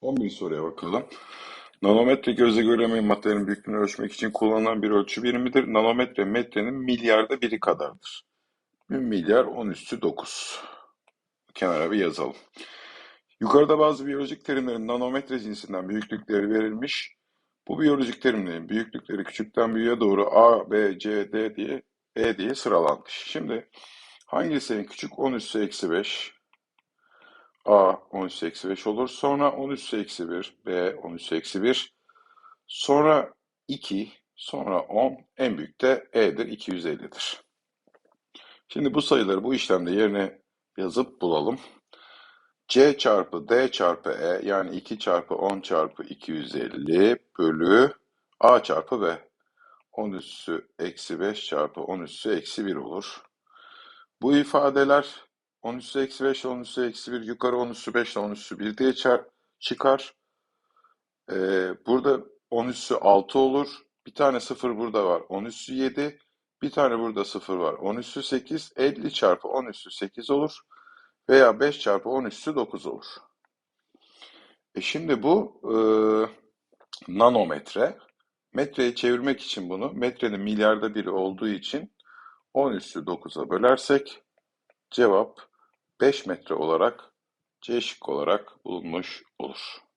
11 soruya bakalım. Nanometre gözle görülemeyen maddelerin büyüklüğünü ölçmek için kullanılan bir ölçü birimidir. Nanometre metrenin milyarda biri kadardır. 1 milyar 10 üstü 9. Kenara bir yazalım. Yukarıda bazı biyolojik terimlerin nanometre cinsinden büyüklükleri verilmiş. Bu biyolojik terimlerin büyüklükleri küçükten büyüğe doğru A, B, C, D diye E diye sıralanmış. Şimdi hangisi en küçük? 10 üssü eksi 5. A 10 üssü eksi 5 olur. Sonra 10 üssü eksi 1. B 10 üssü eksi 1. Sonra 2. Sonra 10. En büyük de E'dir. 250'dir. Şimdi bu sayıları bu işlemde yerine yazıp bulalım. C çarpı D çarpı E yani 2 çarpı 10 çarpı 250 bölü A çarpı B. 10 üssü eksi 5 çarpı 10 üssü eksi 1 olur. Bu ifadeler 10 üssü eksi 5 10 üssü eksi 1 yukarı 10 üssü 5 ile 10 üssü 1 diye çar- çıkar. Ee, burada 10 üssü 6 olur. Bir tane 0 burada var. 10 üssü 7. Bir tane burada 0 var. 10 üssü 8. 50 çarpı 10 üssü 8 olur. Veya 5 çarpı 10 üssü 9 olur. E şimdi bu e, nanometre. Metreye çevirmek için bunu metrenin milyarda biri olduğu için 10 üssü 9'a bölersek cevap 5 metre olarak C şıkkı olarak bulunmuş olur.